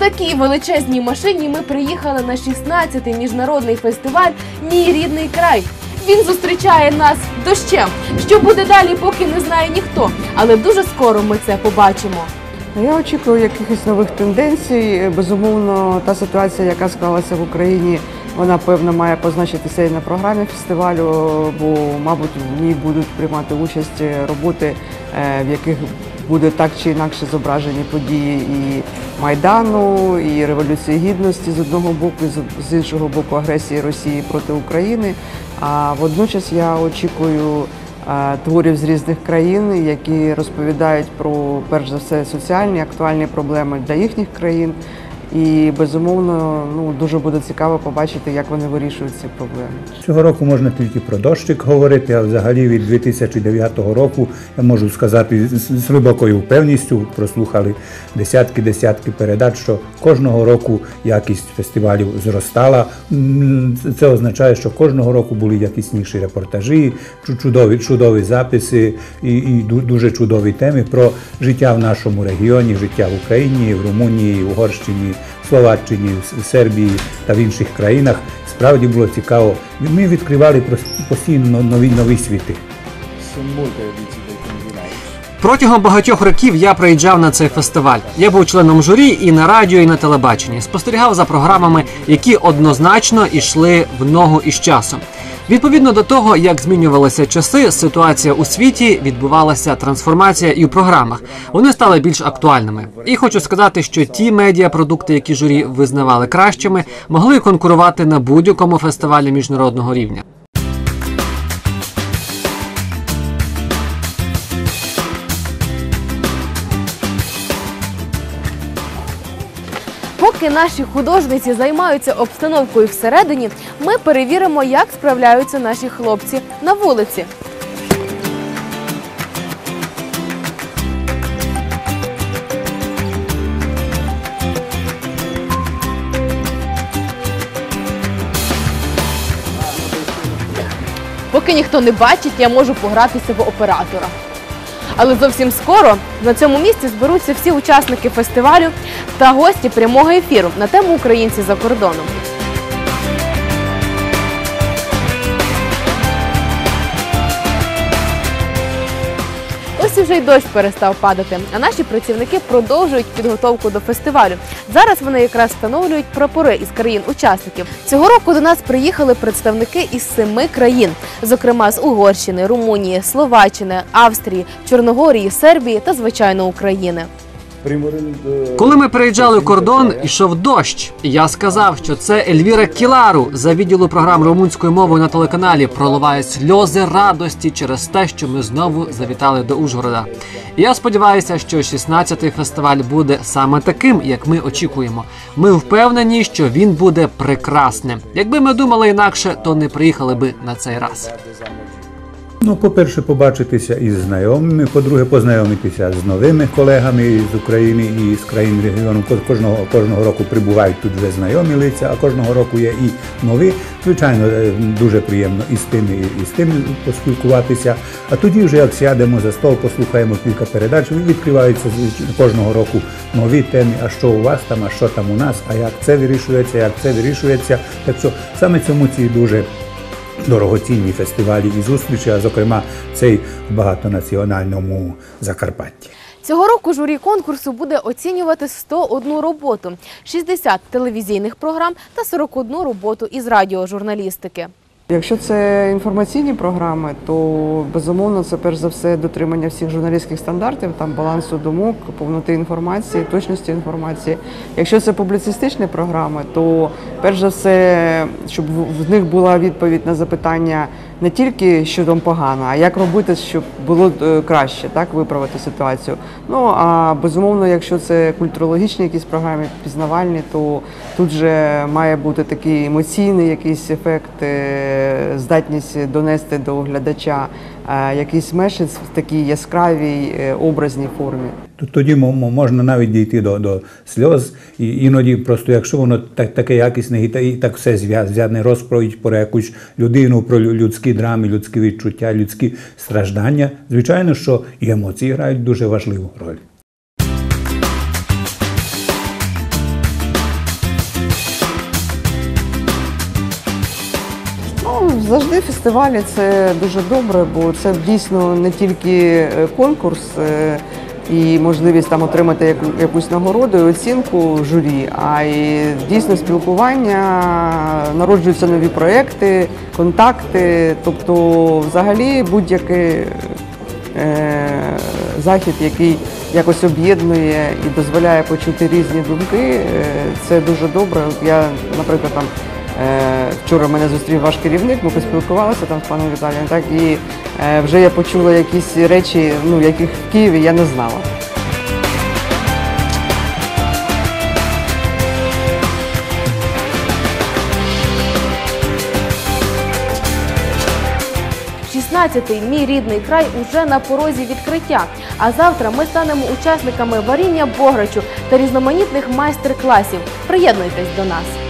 такій величезній машині ми приїхали на 16-й міжнародний фестиваль Мій рідний край. Він зустрічає нас дощем. Що буде далі, поки не знає ніхто. Але дуже скоро ми це побачимо. Я очікую якихось нових тенденцій. Безумовно, та ситуація, яка склалася в Україні, вона певно має позначитися і на програмі фестивалю, бо, мабуть, в ній будуть приймати участь роботи, е, в яких буде так чи інакше зображені події і Майдану, і Революції Гідності з одного боку, і з- іншого боку агресії Росії проти України. А водночас я очікую е, творів з різних країн, які розповідають про перш за все соціальні актуальні проблеми для їхніх країн. І безумовно, ну дуже буде цікаво побачити, як вони вирішують ці проблеми. Цього року можна тільки про дощик говорити, а взагалі від 2009 року я можу сказати з, глибокою впевністю, прослухали десятки-десятки передач, що кожного року якість фестивалів зростала. Це означає, що кожного року були якісніші репортажі, чу- чудові, чудові записи і, і дуже чудові теми про життя в нашому регіоні, життя в Україні, в Румунії, в Угорщині, Словаччині, в Сербії та в інших країнах. Справді було цікаво. Ми відкривали постійно нові нові світи. Протягом багатьох років я приїжджав на цей фестиваль. Я був членом журі і на радіо, і на телебаченні. Спостерігав за програмами, які однозначно йшли в ногу із часом. Відповідно до того, як змінювалися часи, ситуація у світі відбувалася трансформація і в програмах. Вони стали більш актуальними. І хочу сказати, що ті медіапродукти, які журі визнавали кращими, могли конкурувати на будь-якому фестивалі міжнародного рівня. Поки наші художниці займаються обстановкою всередині, ми перевіримо, як справляються наші хлопці на вулиці. Поки ніхто не бачить, я можу погратися в оператора. Але зовсім скоро на цьому місці зберуться всі учасники фестивалю та гості прямого ефіру на тему Українці за кордоном. Вже й дощ перестав падати, а наші працівники продовжують підготовку до фестивалю. Зараз вони якраз встановлюють прапори із країн-учасників. Цього року до нас приїхали представники із семи країн, зокрема з Угорщини, Румунії, Словаччини, Австрії, Чорногорії, Сербії та звичайно України. Коли ми переїжджали кордон, ішов дощ. І Я сказав, що це Ельвіра Кілару за відділу програм румунською мовою на телеканалі проливає сльози радості через те, що ми знову завітали до Ужгорода. І я сподіваюся, що 16-й фестиваль буде саме таким, як ми очікуємо. Ми впевнені, що він буде прекрасним. Якби ми думали інакше, то не приїхали би на цей раз. Ну, по-перше, побачитися із знайомими, по-друге, познайомитися з новими колегами з України і з країн регіону. Ко- Кожного, кожного року прибувають тут вже знайомі лиця, а кожного року є і нові. Звичайно, е, дуже приємно і з тими, і з тими поспілкуватися. А тоді вже як сядемо за стол, послухаємо кілька передач, відкриваються кожного року нові теми, а що у вас там, а що там у нас, а як це вирішується, як це вирішується. Так що саме цьому ці дуже дорогоцінні фестивалі і зустрічі, а зокрема цей в багатонаціональному Закарпатті. Цього року журі конкурсу буде оцінювати 101 роботу, 60 телевізійних програм та 41 роботу із радіожурналістики. Якщо це інформаційні програми, то безумовно це перш за все дотримання всіх журналістських стандартів, там балансу думок, повноти інформації, точності інформації. Якщо це публіцистичні програми, то перш за все, щоб в- них була відповідь на запитання не тільки що там погано, а як робити, щоб було е, краще, так виправити ситуацію. Ну а безумовно, якщо це культурологічні якісь програми, пізнавальні, то тут же має бути такий емоційний якийсь ефект, е, здатність донести до глядача якийсь мешець в такій яскравій е, образній формі. То Тоді мо- мо- можна навіть дійти до, до сльоз, і іноді просто якщо воно так, таке якісне і так все зв'язане, розповідь про якусь людину, про людські драми, людські відчуття, людські страждання. Звичайно, що і емоції грають дуже важливу роль. Завжди фестивалі це дуже добре, бо це дійсно не тільки е, конкурс е, і можливість там отримати якусь нагороду і оцінку журі, а й дійсно спілкування, народжуються нові проекти, контакти. Тобто, взагалі, будь-який е, захід, який якось об'єднує і дозволяє почути різні думки, це дуже добре. Я, наприклад, там. Е, Вчора мене зустрів ваш керівник, ми поспілкувалися там з паном Віталієм, так і е, вже я почула якісь речі, ну яких в Києві я не знала. – 16-й мій рідний край уже на порозі відкриття. А завтра ми станемо учасниками варіння бограчу та різноманітних майстер-класів. Приєднуйтесь до нас.